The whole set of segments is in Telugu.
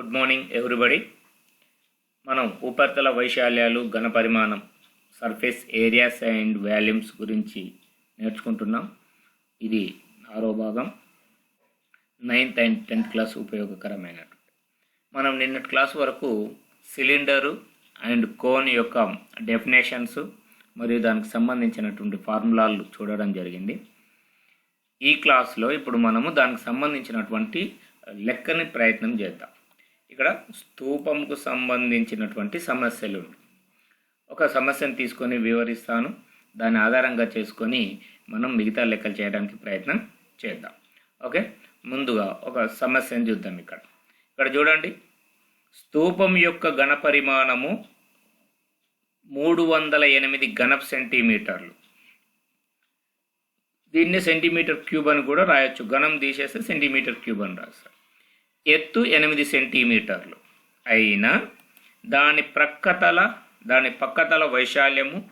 గుడ్ మార్నింగ్ ఎవ్రీబడి మనం ఉపరితల వైశాల్యాలు ఘన పరిమాణం సర్ఫేస్ ఏరియాస్ అండ్ వాల్యూమ్స్ గురించి నేర్చుకుంటున్నాం. ఇది ఆరో భాగం. నైన్త్ అండ్ టెన్త్ క్లాస్ ఉపయోగకరమైనటువంటి. మనం నిన్నటి క్లాస్ వరకు సిలిండరు అండ్ కోన్ యొక్క డెఫినేషన్స్ మరియు దానికి సంబంధించినటువంటి ఫార్ములాలు చూడడం జరిగింది. ఈ క్లాస్లో ఇప్పుడు మనము దానికి సంబంధించినటువంటి లెక్కని ప్రయత్నం చేద్దాం. ఇక్కడ స్తూపంకు సంబంధించినటువంటి సమస్యలు. ఒక సమస్యను తీసుకొని వివరిస్తాను. దాని ఆధారంగా చేసుకొని మనం మిగతా లెక్కలు చేయడానికి ప్రయత్నం చేద్దాం. ఓకే? ముందుగా ఒక సమస్యను చూద్దాం ఇక్కడ. ఇక్కడ చూడండి. స్తూపం యొక్క ఘన పరిమాణము మూడు వందల ఎనిమిది ఘనపు సెంటీమీటర్లు. దీన్ని సెంటీమీటర్ క్యూబ్ అని కూడా రాయొచ్చు. ఘనం తీసేస్తే సెంటీమీటర్ క్యూబ్ అని రాస్తారు. ఎత్తు ఎనిమిది సెంటీమీటర్లు. అయినా దాని ప్రక్కతల దాని పక్కతల వైశాల్యము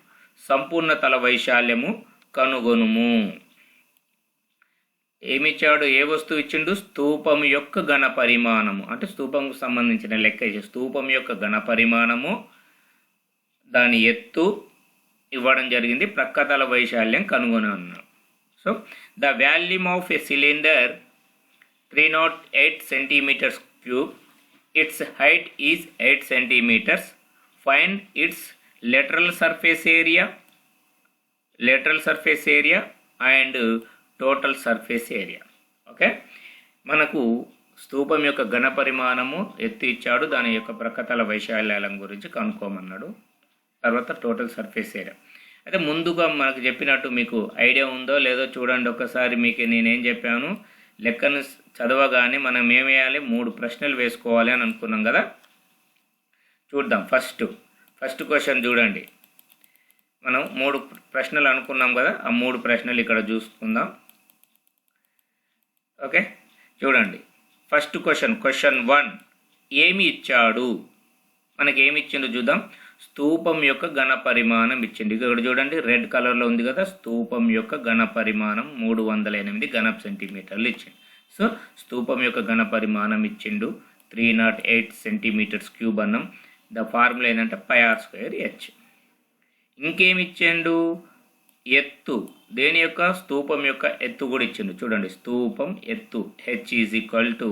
సంపూర్ణ తల వైశాల్యము కనుగొనుము. ఏమిచ్చాడు? ఏ వస్తువు ఇచ్చిండు? స్తూపం యొక్క ఘన పరిమాణము. అంటే స్తూపంకు సంబంధించిన లెక్క స్తూపం యొక్క ఘన పరిమాణము దాని ఎత్తు ఇవ్వడం జరిగింది. ప్రక్కతల వైశాల్యం కనుగొని అన్నాడు so the volume of a cylinder three nought eight centimetres cube its height is eight centimetres find its lateral surface area lateral surface area and total surface area okay మనకు స్తూపం యొక్క ఘన పరిమాణము ఎత్తు ఇచ్చాడు. దాని యొక్క ప్రకతల వైశాల్యాలం గురించి కనుక్కోమన్నాడు. తర్వాత టోటల్ సర్ఫేస్ ఏరియా అయితే ముందుగా మనకు చెప్పినట్టు మీకు ఐడియా ఉందో లేదో చూడండి. ఒకసారి మీకు నేనేం చెప్పాను? లెక్కను చదవగానే మనం ఏం వేయాలి? మూడు ప్రశ్నలు వేసుకోవాలి అని అనుకున్నాం కదా? చూద్దాం. ఫస్ట్ ఫస్ట్ క్వశ్చన్ చూడండి. మనం మూడు ప్రశ్నలు అనుకున్నాం కదా? ఆ మూడు ప్రశ్నలు ఇక్కడ చూసుకుందాం. ఓకే? చూడండి. First question question one. ఏమి ఇచ్చాడు? మనకి ఏమి ఇచ్చిండు చూద్దాం. స్తూపం యొక్క ఘన పరిమాణం ఇచ్చింది. ఇక్కడ చూడండి రెడ్ కలర్లో ఉంది కదా స్తూపం యొక్క ఘన పరిమాణం మూడు వందల ఎనిమిది ఘన సెంటీమీటర్లు ఇచ్చిండు సో స్తూపం యొక్క ఘన పరిమాణం ఇచ్చిండు three naught eight centimetres cube అన్నం. ద ఫార్ములా ఏంటంటే పైఆర్ స్క్వేర్ హెచ్ ఇంకేమి ఇచ్చిండు? ఎత్తు. దేని యొక్క? స్తూపం యొక్క ఎత్తు కూడా ఇచ్చిండు. చూడండి స్తూపం ఎత్తు. హెచ్ ఈజ్ ఈక్వల్ టు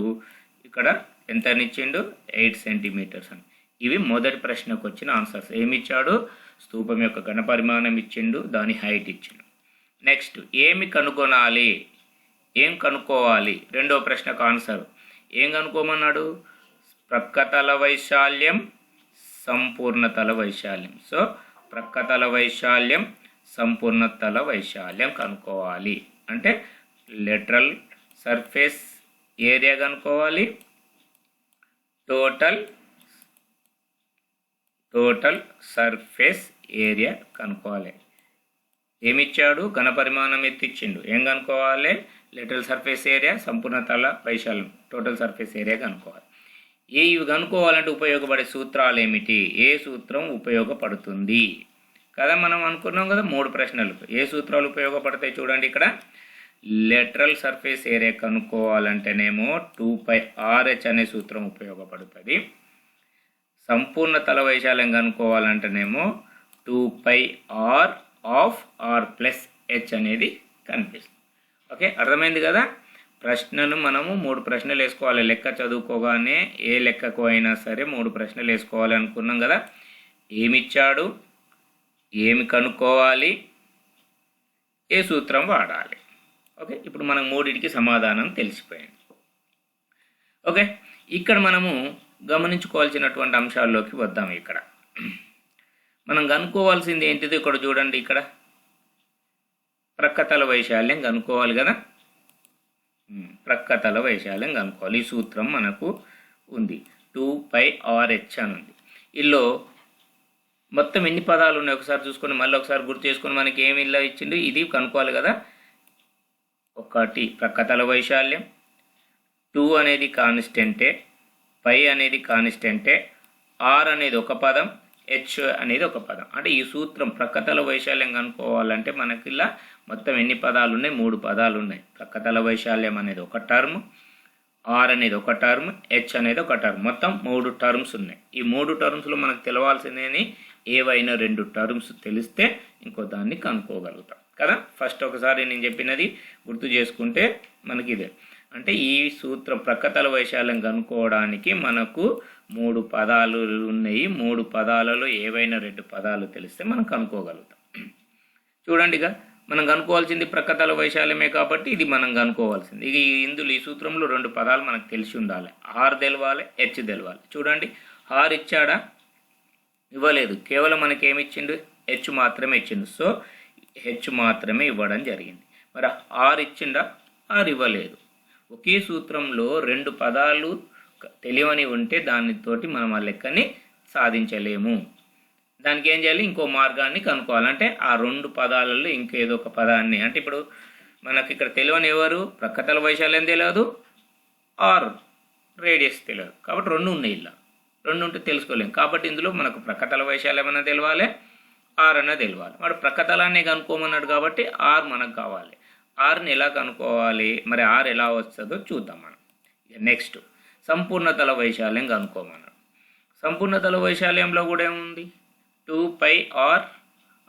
ఇక్కడ ఎంత ఇచ్చిండు? ఎయిట్ సెంటీమీటర్స్ అని. ఇవి మొదటి ప్రశ్నకు వచ్చిన ఆన్సర్స్. ఏమి ఇచ్చాడు స్తూపం యొక్క ఘన పరిమాణం ఇచ్చిండు దాని హైట్ ఇచ్చిండు. నెక్స్ట్ ఏమి కనుగొనాలి? ఏం కనుక్కోవాలి? రెండో ప్రశ్నకు ఆన్సర్. ఏం కనుక్కోమన్నాడు? ప్రక్కతల వైశాల్యం సంపూర్ణతల వైశాల్యం. సో ప్రక్కతల వైశాల్యం సంపూర్ణతల వైశాల్యం కనుక్కోవాలి. అంటే లెటరల్ సర్ఫేస్ ఏరియా కనుక్కోవాలి. టోటల్ టోటల్ సర్ఫేస్ ఏరియా కనుక్కోవాలి. ఏమిచ్చాడు? ఘన పరిమాణం ఎత్తిచ్చిండు. ఏం కనుక్కోవాలి? లిటరల్ సర్ఫేస్ ఏరియా సంపూర్ణ తల వైశాల్యం. టోటల్ సర్ఫేస్ ఏరియా కనుక్కోవాలి. ఏ ఇవి కనుక్కోవాలంటే ఉపయోగపడే సూత్రాలు ఏమిటి ఏ సూత్రం ఉపయోగపడుతుంది? కదా మనం అనుకున్నాం కదా మూడు ప్రశ్నలు ఏ సూత్రాలు ఉపయోగపడతాయి చూడండి ఇక్కడ. లెటరల్ సర్ఫేస్ ఏరియా కనుక్కోవాలంటేనేమో టూ పై ఆర్హెచ్ అనే సూత్రం ఉపయోగపడుతుంది. సంపూర్ణ తల వైశాల్యం కనుక్కోవాలంటేనేమో two pi r of r plus h అనేది కనిపిస్తుంది. ఓకే అర్థమైంది కదా? ప్రశ్నను మనము మూడు ప్రశ్నలు వేసుకోవాలి. లెక్క చదువుకోగానే ఏ లెక్కకు అయినా సరే మూడు ప్రశ్నలు వేసుకోవాలి అనుకున్నాం కదా? ఏమిచ్చాడు? ఏమి కనుక్కోవాలి? ఏ సూత్రం వాడాలి? ఓకే ఇప్పుడు మనం మూడింటికి సమాధానం తెలిసిపోయింది. ఓకే ఇక్కడ మనము గమనించుకోవాల్సినటువంటి అంశాల్లోకి వద్దాం ఇక్కడ. మనం కనుక్కోవాల్సింది ఏంటిది? ఇక్కడ చూడండి ఇక్కడ. ప్రక్కతల వైశాల్యం కనుక్కోవాలి కదా? ప్రక్కతల వైశాల్యం కనుక్కోవాలి ఈ సూత్రం మనకు ఉంది. టూ పై ఆర్హెచ్ అని ఉంది. ఇల్లో మొత్తం ఎన్ని పదాలు ఉన్నాయి? ఒకసారి చూసుకొని మళ్ళీ ఒకసారి గుర్తు చేసుకొని మనకి ఏమి ఇలా ఇచ్చిండు? ఇది కనుక్కోవాలి కదా? ఒకటి ప్రక్కతల వైశాల్యం. టూ అనేది కాన్స్టెంటే. పై అనేది కానిస్టెంటే ఆర్ అనేది ఒక పదం హెచ్ అనేది ఒక పదం. అంటే ఈ సూత్రం ప్రక్కతల వైశాల్యం కనుక్కోవాలంటే మనకి ఇలా మొత్తం ఎన్ని పదాలు ఉన్నాయి మూడు పదాలు ఉన్నాయి ప్రక్కతల వైశాల్యం అనేది ఒక టర్మ్ ఆర్ అనేది ఒక టర్మ్ హెచ్ అనేది ఒక టర్మ్. మొత్తం మూడు టర్మ్స్ ఉన్నాయి. ఈ మూడు టర్మ్స్లో మనకు తెలవాల్సిందేని ఏవైనా రెండు టర్మ్స్ తెలిస్తే ఇంకో దాన్ని కనుక్కోగలుగుతాం. కదా? ఫస్ట్ ఒకసారి నేను చెప్పినది గుర్తు చేసుకుంటే మనకి ఇదే. అంటే ఈ సూత్రం ప్రక్కతల వైశాల్యం కనుక్కోవడానికి మనకు మూడు పదాలు ఉన్నాయి. మూడు పదాలలో ఏవైనా రెండు పదాలు తెలిస్తే మనం కనుక్కోగలుగుతాం. చూడండి ఇక మనం కనుక్కోవాల్సింది ప్రక్కతల వైశాల్యమే కాబట్టి ఇది మనం కనుక్కోవాల్సింది. ఇది ఇందులో ఈ సూత్రంలో రెండు పదాలు మనకు తెలిసి ఉండాలి. ఆర్ తెలవాలి హెచ్ తెలవాలి. చూడండి ఆర్ ఇచ్చాడా? ఇవ్వలేదు. కేవలం మనకి ఏమి ఇచ్చిండు హెచ్ మాత్రమే ఇచ్చిండు. సో హెచ్ మాత్రమే ఇవ్వడం జరిగింది. మరి ఆర్ ఇచ్చిండా? ఆర్ ఇవ్వలేదు. ఒకే సూత్రంలో రెండు పదాలు తెలియని ఉంటే దానితోటి మనం ఆ లెక్కని సాధించలేము. దానికి ఏం చేయాలి? ఇంకో మార్గాన్ని కనుక్కోవాలంటే ఆ రెండు పదాలలో ఇంకేదో ఒక పదాన్ని. అంటే ఇప్పుడు మనకి ఇక్కడ తెలియని ఎవరు? ప్రక్కతల వైశాల్యం తెలియదు? ఆర్. రేడియస్ తెలియదు. కాబట్టి రెండు ఉన్నాయి ఇలా. రెండు ఉంటే తెలుసుకోలేము కాబట్టి ఇందులో మనకు ప్రక్కతల వైశాల్యం అన్న తెలవాలి ఆర్ అన్న తెలియాలి. వాడు ప్రక్కతలాన్ని కనుక్కోమన్నాడు కాబట్టి ఆర్ మనకు కావాలి. ఆర్ని ఎలా కనుక్కోవాలి? మరి ఆర్ ఎలా వస్తుందో చూద్దాం మనం. నెక్స్ట్ సంపూర్ణతల వైశాల్యం కనుక్కోమన్నాడు సంపూర్ణతల వైశాల్యంలో కూడా ఏముంది? Two pi r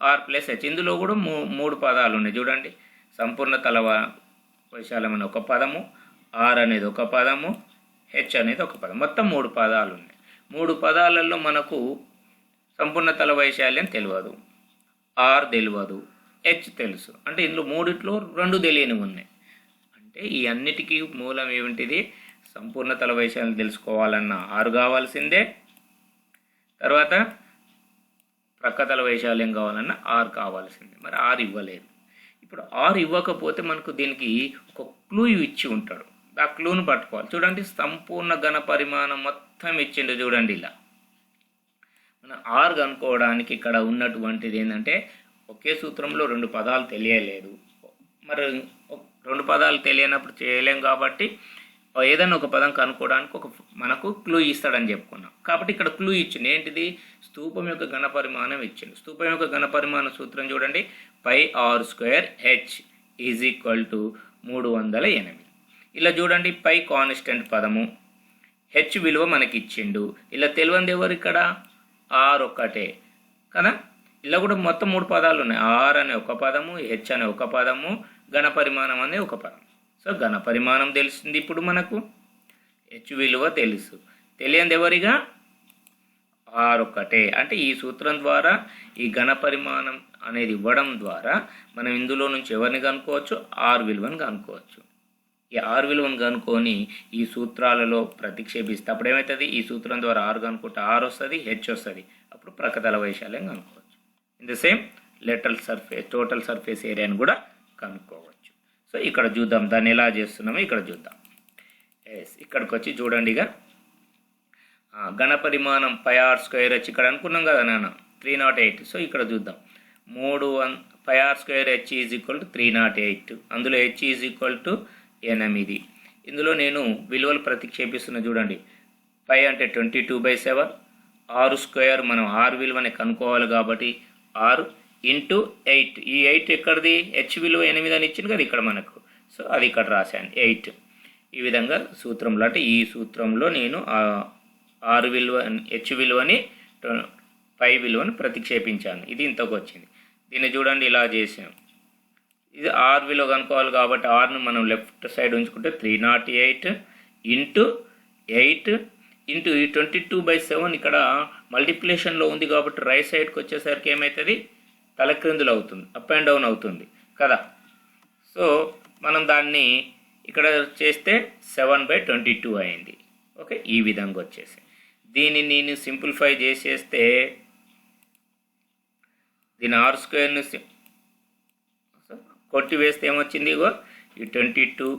r plus h ఇందులో కూడా మూ మూడు పదాలు ఉన్నాయి. చూడండి. సంపూర్ణతల వైశాల్యం అనే ఒక పదము ఆర్ అనేది ఒక పదము హెచ్ అనేది ఒక పదం మొత్తం మూడు పదాలు ఉన్నాయి. మూడు పదాలలో మనకు సంపూర్ణతల వైశాల్యం తెలియదు. ఆర్ తెలియదు. హెచ్ తెలుసు. అంటే ఇందులో మూడిట్లో రెండు తెలియనివి ఉన్నాయి. అంటే ఈ అన్నిటికీ మూలం ఏమిటిది? సంపూర్ణతల వైశాల్యం తెలుసుకోవాలన్న ఆరు కావాల్సిందే. తర్వాత ప్రక్కతల వైశాల్యం కావాలన్న ఆరు కావాల్సిందే. మరి ఆరు ఇవ్వలేదు. ఇప్పుడు ఆరు ఇవ్వకపోతే మనకు దీనికి ఒక క్లూ ఇచ్చి ఉంటాడు. ఆ క్లూను పట్టుకోవాలి. చూడండి సంపూర్ణ ఘన పరిమాణం మొత్తం ఇచ్చిండు చూడండి ఇలా. మన ఆరు కనుక్కోవడానికి ఇక్కడ ఉన్నటువంటిది ఏంటంటే ఒకే సూత్రంలో రెండు పదాలు తెలియలేదు. మరి రెండు పదాలు తెలియనప్పుడు చేయలేం కాబట్టి ఏదైనా ఒక పదం కనుక్కోవడానికి ఒక మనకు క్లూ ఇస్తాడని చెప్పుకున్నాం. కాబట్టి ఇక్కడ క్లూ ఇచ్చింది. ఏంటిది? స్తూపం యొక్క ఘనపరిమాణం ఇచ్చింది. స్తూపం యొక్క ఘనపరిమాణ సూత్రం చూడండి. Pi r square h is equal to మూడు వందల ఎనిమిది. ఇలా చూడండి. పై కాన్స్టెంట్ పదము హెచ్ విలువ మనకి ఇచ్చిండు ఇలా తెలియంది ఎవరు ఇక్కడ? ఆర్ ఒక్కటే. కదా? ఇలా కూడా మొత్తం మూడు పదాలు ఉన్నాయి. ఆర్ అనే ఒక పదము హెచ్ అనే ఒక పదము ఘన పరిమాణం అనే ఒక పదం. సో ఘన పరిమాణం తెలిసింది ఇప్పుడు మనకు. హెచ్ విలువ తెలుసు. తెలియంది ఎవరిగా? ఆర్ ఒకటే అంటే ఈ సూత్రం ద్వారా ఈ ఘన పరిమాణం అనేది ఇవ్వడం ద్వారా మనం ఇందులో నుంచి ఎవరిని కనుక్కోవచ్చు? ఆర్ విలువను కనుక్కోవచ్చు. ఈ ఆర్ విలువను కనుక్కొని ఈ సూత్రాలలో ప్రతిక్షేపిస్తే అప్పుడు ఏమవుతుంది ఈ సూత్రం ద్వారా ఆరు కనుక్కుంటే ఆర్ వస్తుంది హెచ్ వస్తుంది. అప్పుడు ప్రకతల వైశాల్యం కనుక్కోవచ్చు. In the same lateral surface total surface ఏరియాని కూడా కనుక్కోవచ్చు. సో ఇక్కడ చూద్దాం. దాన్ని ఎలా చేస్తున్నామో ఇక్కడ చూద్దాం. ఎస్ ఇక్కడికి వచ్చి చూడండి ఇక. ఘనపరిమాణం ఘన పరిమాణం పై ఆర్ స్క్వేర్ హెచ్ ఇక్కడ అనుకున్నాం కదా నాన్న? త్రీ నాట్ ఎయిట్ సో ఇక్కడ చూద్దాం. మూడు one pi r square h is equal to three nought eight అందులో హెచ్ ఈజ్ ఈక్వల్ టు ఎనిమిది. ఇందులో నేను విలువలు ప్రతిక్షేపిస్తున్న చూడండి. పై అంటే ట్వంటీ టూ బై సెవెన్ ఆరు స్క్వేర్ మనం ఆరు విలువని కనుక్కోవాలి కాబట్టి ఆరు ఇంటూ ఎయిట్. ఈ ఎయిట్ ఎక్కడిది? హెచ్ విలువ ఎనిమిది అని ఇచ్చింది కదా ఇక్కడ మనకు. సో అది ఇక్కడ రాశాను. ఎయిట్. ఈ విధంగా సూత్రంలో అంటే ఈ సూత్రంలో నేను ఆరు విలువ హెచ్ విలువని ఫైవ్ పై విలువని ప్రతిక్షేపించాను. ఇది ఇంతకు వచ్చింది. దీన్ని చూడండి ఇలా చేసాం ఇది ఆర్ విలువ కనుక్కోవాలి కాబట్టి ఆర్ను మనం లెఫ్ట్ సైడ్ ఉంచుకుంటే three nought eight into eight into ఈ ట్వంటీ టూ బై సెవెన్ ఇక్కడ మల్టిప్లికేషన్లో ఉంది కాబట్టి రైట్ సైడ్కి వచ్చేసరికి ఏమవుతుంది తలక్రిందులు అవుతుంది అప్ అండ్ డౌన్ అవుతుంది కదా? సో మనం దాన్ని ఇక్కడ చేస్తే సెవెన్ బై ట్వంటీ టూ అయింది. ఓకే ఈ విధంగా వచ్చేసి. దీన్ని నేను సింప్లిఫై చేసేస్తే దీని ఆర్ స్క్వేర్ని కొట్టి వేస్తే ఏమొచ్చింది ఇగో? ఈ twenty two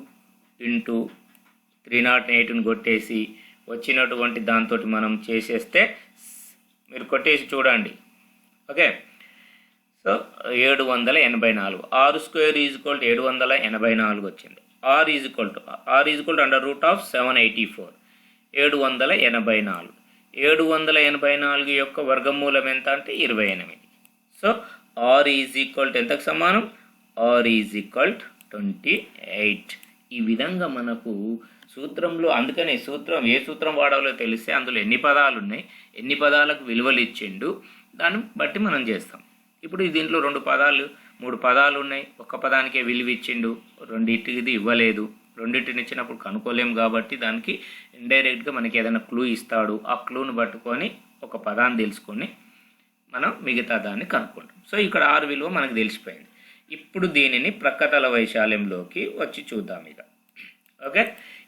into three nought ఎయిట్ని కొట్టేసి వచ్చినటువంటి దాంతో మనం చేసేస్తే మీరు కొట్టేసి చూడండి. ఓకే? సో ఏడు వందల ఎనభై నాలుగు. ఆరు స్క్వేర్ ఈజ్కోల్ ఏడు వందల ఎనభై నాలుగు వచ్చింది. R is to r is under root of seven eighty four. ఏడు వందల ఎనభై నాలుగు. ఏడు వందల ఎనభై నాలుగు యొక్క వర్గమూలం ఎంత అంటే ఇరవై ఎనిమిది. So r is equal to ఎంతకు సమానం? R is equal twenty eight. ఈ విధంగా మనకు సూత్రంలో అందుకని సూత్రం ఏ సూత్రం వాడాలో తెలిస్తే అందులో ఎన్ని పదాలు ఉన్నాయి ఎన్ని పదాలకు విలువలు ఇచ్చిండు దాన్ని బట్టి మనం చేస్తాం. ఇప్పుడు దీంట్లో రెండు పదాలు మూడు పదాలు ఉన్నాయి ఒక్క పదానికే విలువ ఇచ్చిండు రెండింటిది ఇది ఇవ్వలేదు రెండింటిని ఇచ్చినప్పుడు కనుక్కోలేము కాబట్టి దానికి ఇండైరెక్ట్గా మనకి ఏదైనా క్లూ ఇస్తాడు ఆ క్లూని పట్టుకొని ఒక పదాన్ని తెలుసుకొని మనం మిగతా దాన్ని కనుక్కుంటాం. సో ఇక్కడ ఆరు విలువ మనకు తెలిసిపోయింది. ఇప్పుడు దీనిని ప్రక్కతల వైశాల్యంలోకి వచ్చి చూద్దాం ఇక. ఓకే?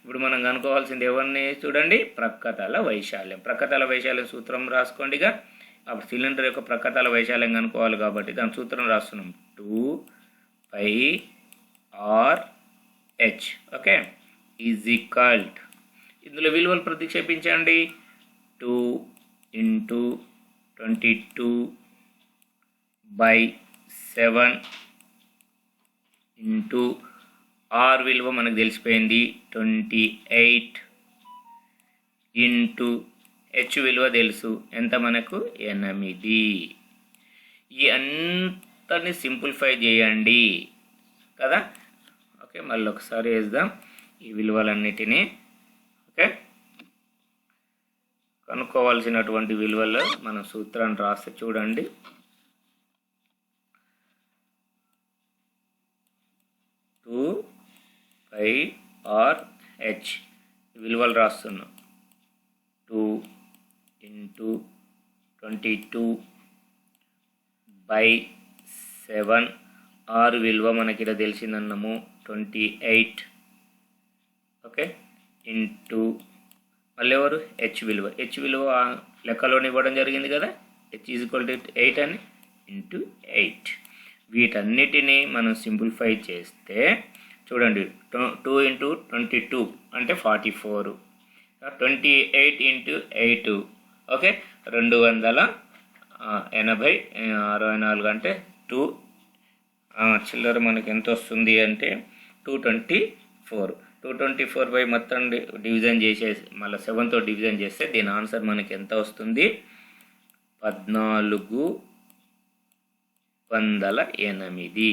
ఇప్పుడు మనం కనుక్కోవాల్సింది ఎవరిని? చూడండి ప్రక్కతల వైశాల్యం. ప్రక్కతల వైశాల్యం సూత్రం రాసుకోండిగా అప్పుడు సిలిండర్ యొక్క ప్రక్కతల వైశాల్యం కనుక్కోవాలి కాబట్టి దాని సూత్రం రాస్తున్నాం. Two pi r h. Okay? Is equal ఇందులో విలువలు ప్రతిక్షేపించండి two into twenty two by seven into r విలువ మనకు తెలిసిపోయింది. ట్వంటీ ఎయిట్ ఇంటూ హెచ్ విలువ తెలుసు. ఎంత మనకు? ఎనిమిది. ఈ అంతని సింప్లిఫై చేయండి. కదా? ఓకే మళ్ళీ ఒకసారి వేద్దాం ఈ విలువలన్నిటినీ. ఓకే? కనుక్కోవాల్సినటువంటి విలువలు మనం సూత్రాన్ని రాస్తే చూడండి టూ ఐఆర్హెచ్ ఆర్ హెచ్ విలువలు రాస్తున్నాం. Two into twenty two by seven ఆరు విలువ మనకి ఇలా తెలిసిందన్నాము. ట్వంటీ ఎయిట్ ఓకే ఇంటూ మళ్ళీ ఎవరు? హెచ్ విలువ. హెచ్ విలువ లెక్కలోనే ఇవ్వడం జరిగింది కదా? H is equal to eight అని? ఇంటూ ఎయిట్ వీటన్నిటినీ మనం సింప్లిఫై చేస్తే చూడండి టూ ఇంటూ ట్వంటీ టూ అంటే forty four twenty eight into eight. Okay? రెండు వందల ఎనభై అరవై నాలుగు అంటే టూ. చిల్లర మనకి ఎంత వస్తుంది అంటే two twenty four two twenty four by మొత్తం డివిజన్ చేసేసి మళ్ళీ సెవెన్తో డివిజన్ చేస్తే దీని ఆన్సర్ మనకి ఎంత వస్తుంది? పద్నాలుగు వందల ఎనిమిది.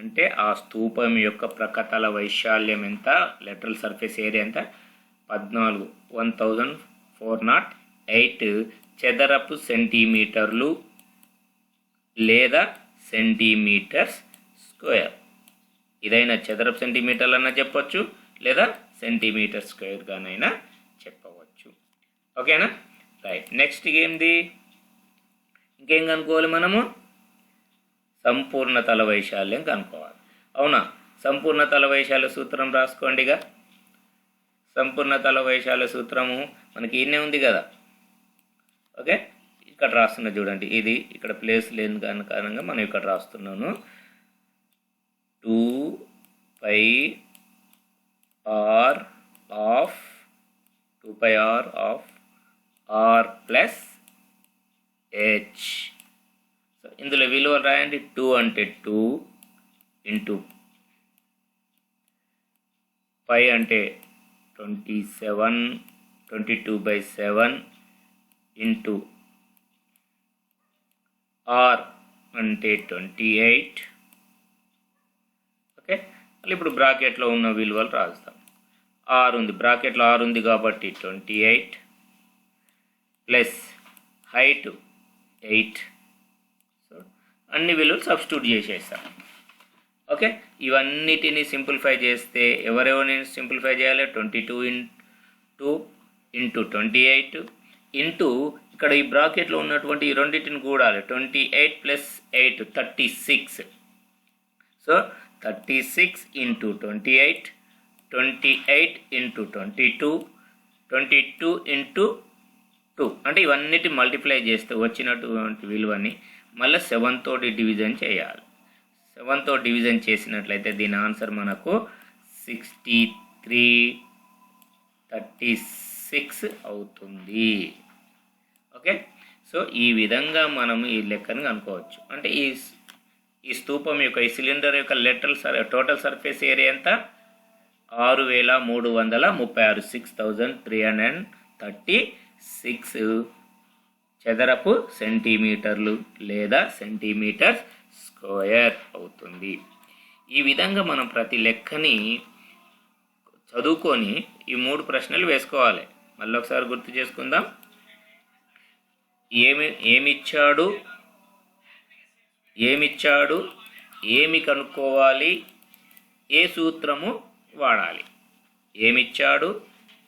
అంటే ఆ స్తూపం యొక్క ప్రకటల వైశాల్యం ఎంత? లెటరల్ సర్ఫేస్ ఏరియా ఎంత? పద్నాలుగు. One thousand four nought eight చదరపు సెంటీమీటర్లు లేదా సెంటీమీటర్స్ స్క్వేర్. ఇదైనా చదరపు సెంటీమీటర్లు అన్న చెప్పొచ్చు లేదా సెంటీమీటర్ స్క్వేర్గానైనా చెప్పవచ్చు. ఓకేనా? రైట్ నెక్స్ట్ ఏంది? ఇంకేం కనుక్కోవాలి మనము? సంపూర్ణ తల వైశాల్యం కనుక్కోవాలి. అవునా? సంపూర్ణ తల వైశాల్య సూత్రం రాసుకోండిగా. సంపూర్ణ తల వైశాల్య సూత్రము మనకి ఈయనే ఉంది కదా. ఓకే? ఇక్కడ రాస్తున్న చూడండి. ఇది ఇక్కడ ప్లేస్ లేని దాని కారణంగా మనం ఇక్కడ రాస్తున్నాను. Two pi r of two pi r of r plus h ఇందులో విలువ రాయండి. టూ అంటే టూ ఇంటూ పై అంటే twenty seven twenty two by seven into r అంటే ట్వంటీ ఎయిట్. ఓకే? మళ్ళీ ఇప్పుడు బ్రాకెట్లో ఉన్న విలువలు రాస్తాం. ఆరు ఉంది. బ్రాకెట్లో ఆరు ఉంది కాబట్టి twenty eight plus height eight. అన్ని విలువలు సబ్స్టిట్యూట్ చేసేస్తాం. ఓకే ఇవన్నిటిని సింప్లిఫై చేస్తే ఎవరెవరిని సింప్లిఫై చేయాలి? Twenty two in two into twenty eight into ఇక్కడ ఈ బ్రాకెట్లో ఉన్నటువంటి ఈ రెండింటిని కూడాలి. Twenty eight plus eight thirty six so thirty six into twenty eight twenty eight into twenty two twenty two into two అంటే ఇవన్నిటి మల్టిప్లై చేస్తే వచ్చినటువంటి విలువని మళ్ళీ సెవెన్ తోటి డివిజన్ చేయాలి. సెవెన్తో డివిజన్ చేసినట్లయితే దీని ఆన్సర్ మనకు సిక్స్టీ త్రీ థర్టీ సిక్స్ అవుతుంది. ఓకే సో ఈ విధంగా మనం ఈ లెక్కను అనుకోవచ్చు అంటే ఈ ఈ స్తూపం యొక్క ఈ సిలిండర్ యొక్క letter sir total surface area ఎంత? ఆరు వేల మూడు వందల ముప్పై ఆరు six thousand three hundred and thirty six చదరపు సెంటీమీటర్లు లేదా సెంటీమీటర్ స్క్వేర్ అవుతుంది. ఈ విధంగా మనం ప్రతి లెక్కని చదువుకొని ఈ మూడు ప్రశ్నలు వేసుకోవాలి. మళ్ళీ ఒకసారి గుర్తు చేసుకుందాం. ఏమి ఏమిచ్చాడు? ఏమిచ్చాడు? ఏమి కనుక్కోవాలి? ఏ సూత్రము వాడాలి? ఏమిచ్చాడు?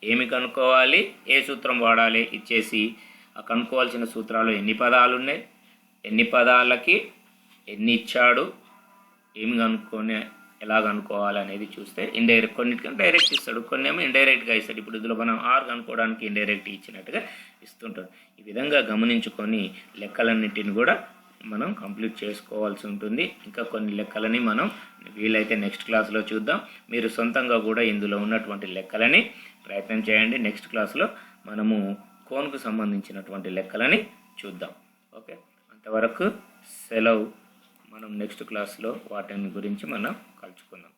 ఏమి కనుక్కోవాలి? ఏ సూత్రం వాడాలి? ఇచ్చేసి కనుక్కోవాల్సిన సూత్రాలు ఎన్ని పదాలు ఉన్నాయి ఎన్ని పదాలకి ఎన్ని ఇచ్చాడు? ఏమి కనుక్కొని ఎలా కనుక్కోవాలి అనేది చూస్తే ఇండైరెక్ట్ కొన్నిటికని డైరెక్ట్ ఇస్తాడు. కొన్ని ఏమో ఇండైరెక్ట్గా ఇస్తాడు. ఇప్పుడు ఇందులో మనం ఆర్ కనుక్కోవడానికి ఇండైరెక్ట్ ఇచ్చినట్టుగా ఇస్తుంటాడు. ఈ విధంగా గమనించుకొని లెక్కలన్నింటిని కూడా మనం కంప్లీట్ చేసుకోవాల్సి ఉంటుంది. ఇంకా కొన్ని లెక్కలని మనం వీలైతే నెక్స్ట్ క్లాస్లో చూద్దాం. మీరు సొంతంగా కూడా ఇందులో ఉన్నటువంటి లెక్కలని ప్రయత్నం చేయండి. నెక్స్ట్ క్లాస్లో మనము కోన్కు సంబంధించినటువంటి లెక్కలని చూద్దాం. ఓకే? అంతవరకు సెలవు. మనం నెక్స్ట్ క్లాస్లో వాటిని గురించి మనం కలుసుకుందాం.